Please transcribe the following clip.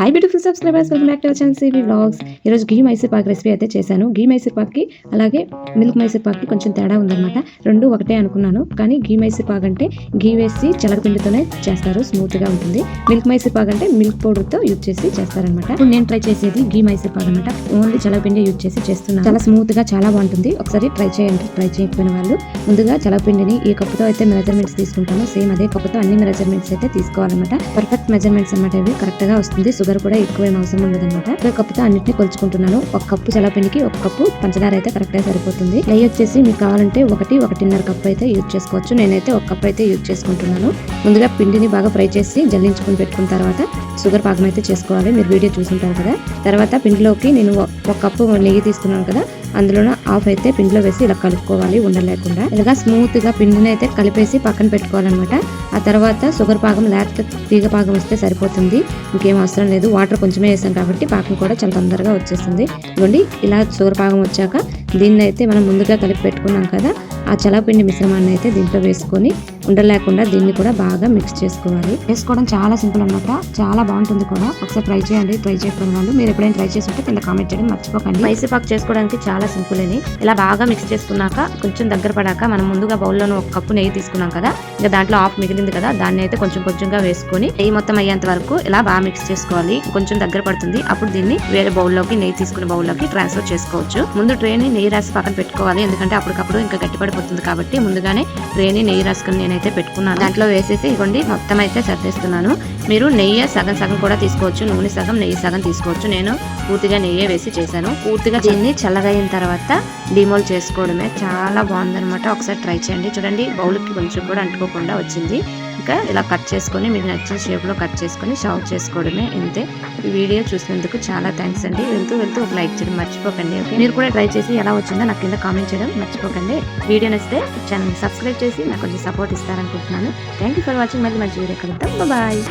Hi beautiful subscribers welcome back to our channel CB vlogs ఈరోజు ఘీ Mysore Pak recipe అయితే చేశాను. ఘీ మైసూర్ పాక్కి అలాగే మిల్క్ మైసూర్ పాక్కి కొంచెం తేడా ఉందన్నమాట. రెండు ఒకటే అనుకున్నాను. కానీ ఘీ మైసూర్ పాక్ అంటే ఘీ వేసి చలగపిండితోనే చేస్తారు. స్మూత్గా ఉంటుంది. మిల్క్ మైసూర్ పాక్ అంటే మిల్క్ పౌడర్తో యూజ్ చేసి చేస్తారనమాట ఇప్పుడు నేను ట్రై చేసేది ఘీ మైసూర్ పాక్ అనమాట ఓన్లీ చలగపిండి యూజ్ చేసి చేస్తున్నాను. చాలా స్మూత్గా చాలా బాగుంటుంది. ఒకసారి ట్రై చేయండి. ట్రై చేయకపోయిన వాళ్ళు ముందుగా చలగపిండిని ఈ కప్పుతో అయితే మెజర్మెంట్స్ తీసుకుంటాను. సేమ్ అదే కప్పుతో అన్ని మెజర్మెంట్స్ అయితే తీసుకోవాలన్నమాట. పర్ఫెక్ట్ మెజర్మెంట్స్ అన్నమాట ఇవి. కరెక్ట్గా వస్తుంది. షుగర్ కూడా ఎక్కువ ఏం అవసరం ఉండదన్నమాట ఒక కప్పుతో అన్నిటిని కొలుచుకుంటున్నాను. ఒక కప్పు చలపిండికి ఒక కప్పు పంచదార అయితే కరెక్ట్గా సరిపోతుంది. నెయ్యి వచ్చేసి మీకు కావాలంటే ఒకటి ఒకటిన్నర కప్పు అయితే యూజ్ చేసుకోవచ్చు. నేనైతే ఒక కప్పు అయితే యూజ్ చేసుకుంటున్నాను. ముందుగా పిండిని బాగా ఫ్రై చేసి జల్లించుకుని పెట్టుకున్న తర్వాత షుగర్ పాకం అయితే చేసుకోవాలి. మీరు వీడియో చూసుంటారు కదా. తర్వాత పిండిలోకి నేను ఒక కప్పు నెయ్యి తీసుకున్నాను కదా. అందులోనే ఆఫ్ అయితే పిండిలో వేసి ఇలా కలుపుకోవాలి ఉండలేకుండా ఇలాగా స్మూత్గా పిండిని అయితే కలిపేసి పక్కన పెట్టుకోవాలన్నమాట. ఆ తర్వాత షుగర్ పాకం లేకపోతే తీగ పాకం వస్తే సరిపోతుంది. ఇంకేం అవసరం లేదు. వాటర్ కొంచెమే వేసాం కాబట్టి పాకం కూడా చాలా తొందరగా వచ్చేస్తుంది ఇవ్వండి ఇలా షుగర్ పాకం వచ్చాక దీన్ని అయితే మనం ముందుగా కలిపి పెట్టుకున్నాం కదా ఆ చలపిండి మిశ్రమాన్ని అయితే దీంట్లో వేసుకొని ఉండలేకుండా దీన్ని కూడా బాగా మిక్స్ చేసుకోవాలి. వేసుకోవడం చాలా సింపుల్ అన్నమాట. చాలా బాగుంటుంది కూడా. ఒకసారి ట్రై చేయండి ట్రై చేయకపోయిన వాళ్ళు. మీరు ఎప్పుడైనా ట్రై చేసి ఉంటే కింద కామెంట్ చేయడం మర్చిపోకండి. మైసూర్ పాక్ చేసుకోవడానికి చాలా సింపుల్ అని. ఇలా బాగా మిక్స్ చేసుకున్నాక కొంచెం దగ్గర పడాక మనం ముందుగా బౌల్లోనే ఒక కప్పు నెయ్యి తీసుకున్నాం కదా ఇంకా దాంట్లో ఆఫ్ మిగిలింది కదా దాన్ని అయితే కొంచెం కొంచెంగా వేసుకొని నెయ్యి మొత్తం అయ్యేంత వరకు ఇలా బాగా మిక్స్ చేసుకోవాలి. కొంచెం దగ్గర పడుతుంది. అప్పుడు దీన్ని వేరే బౌల్లోకి నెయ్యి తీసుకున్న బౌల్లోకి ట్రాన్స్ఫర్ చేసుకోవచ్చు. ముందు ట్రేని నెయ్యి రాసి పక్కన పెట్టుకోవాలి. ఎందుకంటే అప్పటికప్పుడు ఇంకా గట్టిపడిపోతుంది కాబట్టి ముందుగానే ట్రేని నెయ్యి రాసుకుని నేనైతే పెట్టుకున్నాను. దాంట్లో వేసేసి ఇవ్వండి మొత్తం అయితే సర్దేస్తున్నాను. మీరు నెయ్యి సగం సగం కూడా తీసుకోవచ్చు. నూనె సగం నెయ్యి సగం తీసుకోవచ్చు. నేను పూర్తిగా నెయ్యి వేసి చేశాను. పూర్తిగా దీన్ని చల్లగైన తర్వాత డిమోల్ చేసుకోవడమే. చాలా బాగుందన్నమాట. ఒకసారి ట్రై చేయండి. చూడండి బౌల్కి కొంచెం కూడా అంటుకోకుండా వచ్చింది. ఇంకా ఇలా కట్ చేసుకొని మీకు నచ్చిన షేప్లో కట్ చేసుకొని సర్వ్ చేసుకోవడమే ఇంతే. ఈ వీడియో చూసినందుకు చాలా థ్యాంక్స్ అండి. వెళ్తూ వెళ్తూ ఒక లైక్ చేయడం మర్చిపోకండి ఓకే? మీరు కూడా ట్రై చేసి ఎలా వచ్చిందో నాకు కింద కామెంట్ చేయడం మర్చిపోకండి. వీడియో నచ్చితే ఛానల్ సబ్స్క్రైబ్ చేసి నాకు కొంచెం support ఇస్తారనుకుంటున్నాను. Thank you for watching. మళ్ళీ మంచి వీడియో కలుద్దాం. బాయ్.